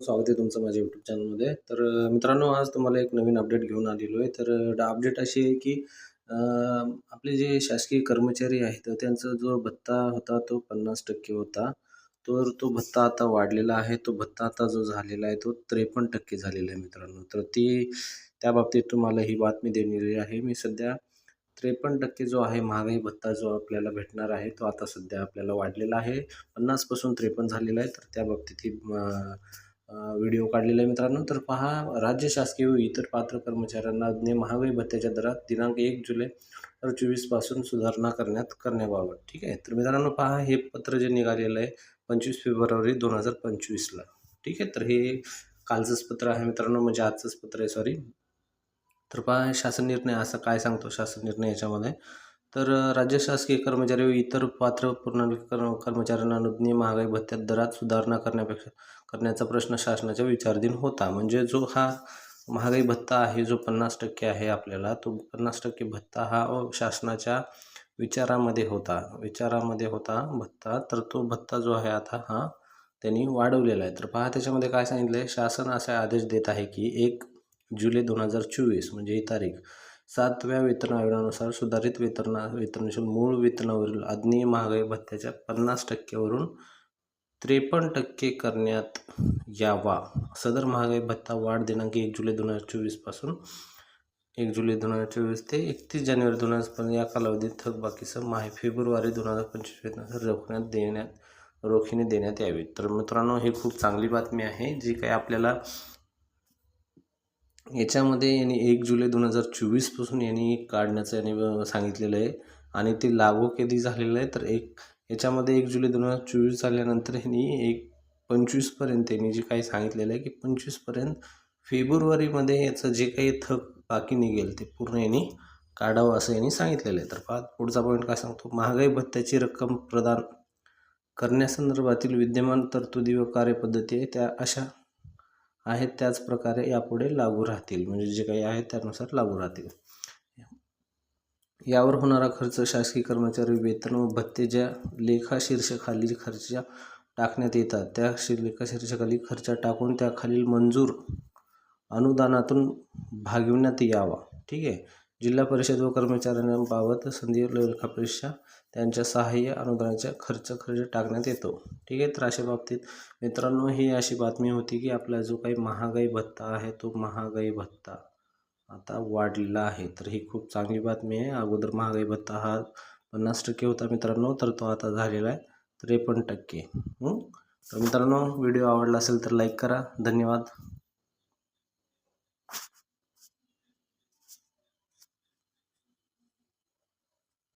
स्वागत आहे तुमचं माझ्या यूट्यूब चॅनलमध्ये तर मित्रांनो आज तुम्हाला एक नवीन अपडेट घेऊन आलेलो आहे. तर अपडेट अशी आहे की आपले जे शासकीय कर्मचारी आहेत त्यांचा जो भत्ता होता तो पन्नास टक्के होता. तर तो भत्ता आता वाढलेला आहे. तो भत्ता आता जो झालेला आहे तो त्रेपन्न टक्के झालेला आहे मित्रांनो. तर ती त्या बाबतीत तुम्हाला ही बातमी देणारी आहे. मी सध्या त्रेपन्न टक्के जो आहे महागाई भत्ता जो आपल्याला भेटणार आहे तो आता सध्या आपल्याला वाढलेला आहे. पन्नासपासून त्रेपन्न झालेला आहे. तर त्या बाबतीत ही व्हिडिओ काढलेला आहे मित्रांनो. तर पहा राज्य शासकीय व इतर पात्र कर्मचाऱ्यांना ने महागाई भत्त्याच्या दरात दिनांक एक जुलै चोवीसपासून सुधारणा करण्यात करण्याबाबत. ठीक आहे? तर मित्रांनो पहा हे पत्र जे निघालेलं आहे पंचवीस फेब्रुवारी दोन हजार पंचवीसला. ठीक आहे? तर हे कालचंच पत्र आहे मित्रांनो म्हणजे आजचंच पत्र आहे सॉरी तर पहा शासन निर्णय असं काय सांगतो? शासन निर्णय याच्यामध्ये तर राज्य शासकीय कर्मचारी व इतर पात्र पूर्ण कर्म कर्मचाऱ्यांना अनुज्ञेय महागाई भत्त्यात दरात सुधारणा करण्यापेक्षा करण्याचा प्रश्न शासनाच्या विचारधीन होता. म्हणजे जो हा महागाई भत्ता आहे जो पन्नास टक्के आहे आपल्याला तो पन्नास टक्के भत्ता हा शासनाच्या विचारामध्ये होता. विचारामध्ये होता भत्ता तर तो भत्ता जो आहे आता हा त्यांनी वाढवलेला आहे. तर पहा त्याच्यामध्ये काय सांगितलं आहे शासन असा आदेश देत आहे की एक जुलै दोन हजार चोवीस म्हणजे ही तारीख सातव्या वेतन आयोगानुसार सुधारित वेतन वेतनशील मूळ वेतनावरील आज्ञेय महागाई भत्त्याच्या पन्नास टक्क्यावरून त्रेपन्न टक्के करण्यात यावा. सदर महागाई भत्ता वाढ दिनांक एक जुलै दोन हजार चोवीसपासून एक जुलै दोन हजार चोवीस ते एकतीस जानेवारी दोन हजार पंधरा या कालावधीत थकबाकीसह माहे फेब्रुवारी दोन हजार पंचवीस वेतनासह रोखण्यात देण्यात रोखीने देण्यात यावी. तर मित्रांनो ही खूप चांगली बातमी आहे जी काही आपल्याला याच्यामध्ये यांनी एक जुलै दोन हजार चोवीसपासून यांनी काढण्याचं यांनी सांगितलेलं आहे. आणि ते लागू कधी झालेलं आहे तर एक याच्यामध्ये एक जुलै दोन हजार चोवीस झाल्यानंतर यांनी एक पंचवीसपर्यंत यांनी जे काही सांगितलेलं आहे की पंचवीसपर्यंत फेब्रुवारीमध्ये याचं जे काही थक बाकी निघेल ते पूर्ण यांनी काढावं असं यांनी सांगितलेलं आहे. तर पहा पुढचा पॉईंट काय सांगतो? महागाई भत्त्याची रक्कम प्रदान करण्यासंदर्भातील विद्यमान तरतुदी व कार्यपद्धती आहे त्या अशा आहेत त्याच प्रकारे यापुढे लागू राहतील. म्हणजे जे काही आहेत त्यानुसार लागू राहतील. यावर होणारा खर्च शासकीय कर्मचारी वेतन व भत्ते ज्या लेखा शीर्षखाली खर्च टाकण्यात येतात त्या शी लेखा शीर्षखाली खर्च टाकून त्याखालील मंजूर अनुदानातून भागविण्यात यावा. ठीक आहे? जिल्हा परिषद व कर्मचाऱ्यांबाबत संधी लेखा परीक्षा त्यांच्या सहाय्य अनुदानाच्या खर्च खर्च टाकण्यात येतो. ठीक आहे तर अशा बाबतीत मित्रांनो ही अशी बातमी होती की आपला जो काही महागाई भत्ता आहे तो महागाई भत्ता आता वाढलेला आहे. तर ही खूप चांगली बातमी आहे. अगोदर महागाई भत्ता हा पन्नास टक्के होता मित्रांनो तर तो आता झालेला आहे त्रेपन्न टक्के. तर मित्रांनो व्हिडिओ आवडला असेल तर लाईक करा. धन्यवाद.